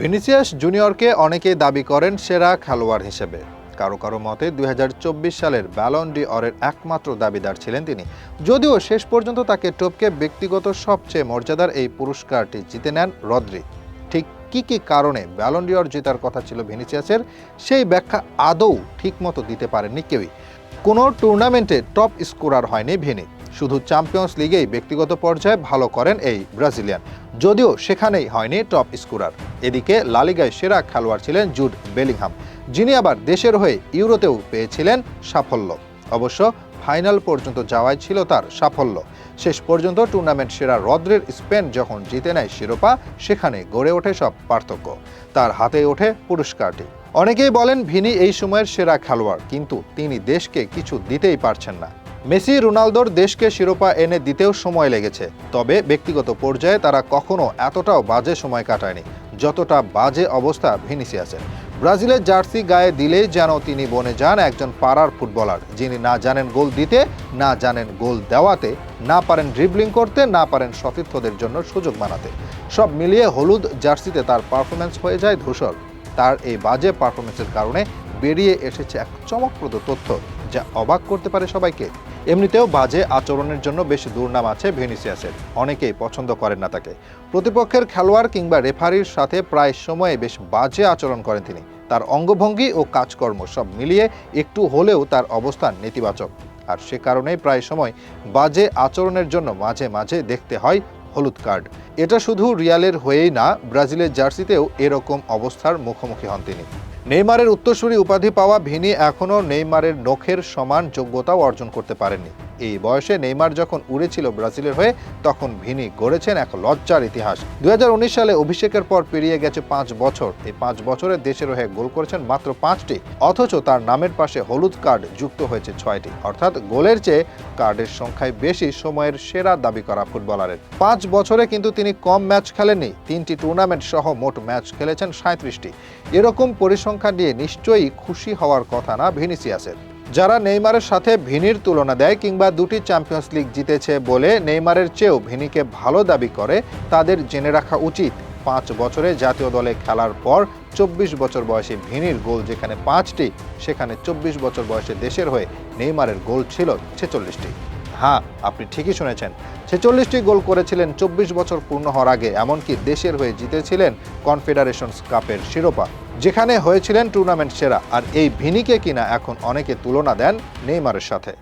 Vinicius জুনিয়রকে অনেকেই দাবি করেন সেরা খেলোয়াড় হিসেবে। কারও কারও মতে দুই হাজার চব্বিশ সালের ব্যালন ডি অরের একমাত্র দাবিদার ছিলেন তিনি। যদিও শেষ পর্যন্ত তাকে টপকে ব্যক্তিগত সবচেয়ে মর্যাদার এই পুরস্কারটি জিতে নেন রদ্রি। ঠিক কি কি কারণে ব্যালন ডিওর জেতার কথা ছিল ভিনিসিয়াসের, সেই ব্যাখ্যা আদৌ ঠিকমতো দিতে পারেননি কেউই। কোনো টুর্নামেন্টে টপ স্কোরার হয়নি ভিনি। শুধু চ্যাম্পিয়ন্স লিগেই ব্যক্তিগত পর্যায়ে ভালো করেন এই ব্রাজিলিয়ান যদিও সেখানেই হয়নি টপ স্কোরার এদিকে লালিগায় সেরা খেলোয়াড় ছিলেন জুড বেলিংহাম যিনি আবার দেশের হয়ে ইউরোতেও পেয়েছিলেন সাফল্য। অবশ্য ফাইনাল পর্যন্ত যাওয়াই ছিল তার সাফল্য। শেষ পর্যন্ত টুর্নামেন্ট সেরা রদ্রের স্পেন যখন জিতে নেয় শিরোপা, সেখানে গড়ে ওঠে সব পার্থক্য। তার হাতে ওঠে পুরস্কারটি। অনেকেই বলেন ভিনি এই সময়ের সেরা খেলোয়াড়, কিন্তু তিনি দেশকে কিছু দিতেই পারছেন না। মেসি, রোনালদোর দেশকে শিরোপা এনে দিতেও সময় লেগেছে। তবে ব্যক্তিগত পর্যায়ে তারা কখনো এতটাও বাজে সময় কাটায়নি, যতটা বাজে অবস্থা ভিনিসিয়াসের। ব্রাজিলের জার্সি গায়ে দিলেই যেন তিনি বনে যান একজন পাড়ার ফুটবলার, যিনি না জানেন গোল দিতে, না জানেন গোল দেওয়াতে, না পারেন ড্রিবলিং করতে, না পারেন সতীর্থদের জন্য সুযোগ বানাতে। সব মিলিয়ে হলুদ জার্সিতে তার পারফরমেন্স হয়ে যায় ধূসর। তার এই বাজে পারফরমেন্সের কারণে বেরিয়ে এসেছে এক চমকপ্রদ তথ্য, যা অবাক করতে পারে সবাইকে। এমনিতেও বাজে আচরণের জন্য বেশ দুর্নাম আছে ভিনিসিয়াসের। অনেকেই পছন্দ করেন না তাকে। প্রতিপক্ষের খেলোয়াড় কিংবা রেফারির সাথে প্রায় সময়ে বেশ বাজে আচরণ করেন তিনি। তার অঙ্গভঙ্গি ও কাজকর্ম সব মিলিয়ে একটু হলেও তার অবস্থান নেতিবাচক। আর সে কারণেই প্রায় সময় বাজে আচরণের জন্য মাঝে মাঝে দেখতে হয় হলুদ কার্ড। এটা শুধু রিয়ালের হয়েই না, ব্রাজিলের জার্সিতেও এরকম অবস্থার মুখোমুখি হন তিনি। নেইমারের উত্তরসূরি উপাধি পাওয়া ভিনি এখনও নেইমারের নখের সমান যোগ্যতাও অর্জন করতে পারেননি। এই বয়সে নেইমার যখন উড়েছিল ব্রাজিলের হয়ে, তখন ভিনি গড়েছেন এক লজ্জার ইতিহাস। দুহাজার উনিশ সালে অভিষেকের পর পেরিয়ে গেছে পাঁচ বছর। এই পাঁচ বছরে দেশের হয়ে গোল করেছেন মাত্র পাঁচটি, অথচ তার নামের পাশে হলুদ কার্ড যুক্ত হয়েছে ছয়টি। অর্থাৎ গোলের চেয়ে কার্ডের সংখ্যায় বেশি সময়ের সেরা দাবি করা ফুটবলারের। পাঁচ বছরে কিন্তু তিনি কম ম্যাচ খেলেননি। তিনটি টুর্নামেন্ট সহ মোট ম্যাচ খেলেছেন সাঁত্রিশটি এরকম পরিসংখ্যান নিয়ে নিশ্চয়ই খুশি হওয়ার কথা না ভিনিসিয়াসের। যারা নেইমারের সাথে ভিনির তুলনা দেয় কিংবা দুটি চ্যাম্পিয়ন্স লিগ জিতেছে বলে নেইমারের চেয়েও ভিনিকে ভালো দাবি করে, তাদের জেনে রাখা উচিত। পাঁচ বছরে জাতীয় দলে খেলার পর চব্বিশ বছর বয়সী ভিনির গোল যেখানে পাঁচটি, সেখানে চব্বিশ বছর বয়সে দেশের হয়ে নেইমারের গোল ছিল ছেচল্লিশটি। হ্যাঁ আপনি ঠিকই শুনেছেন। ছেচল্লিশটি গোল করেছিলেন, চব্বিশ বছর পূর্ণ হওয়ার আগে, এমনকি দেশের হয়ে জিতেছিলেন কনফেডারেশনস কাপের শিরোপা। যেখানে হয়েছিলেন টুর্নামেন্ট সেরা, আর এই ভিনিকে কিনা এখন অনেকে তুলনা দেন নেইমারের সাথে।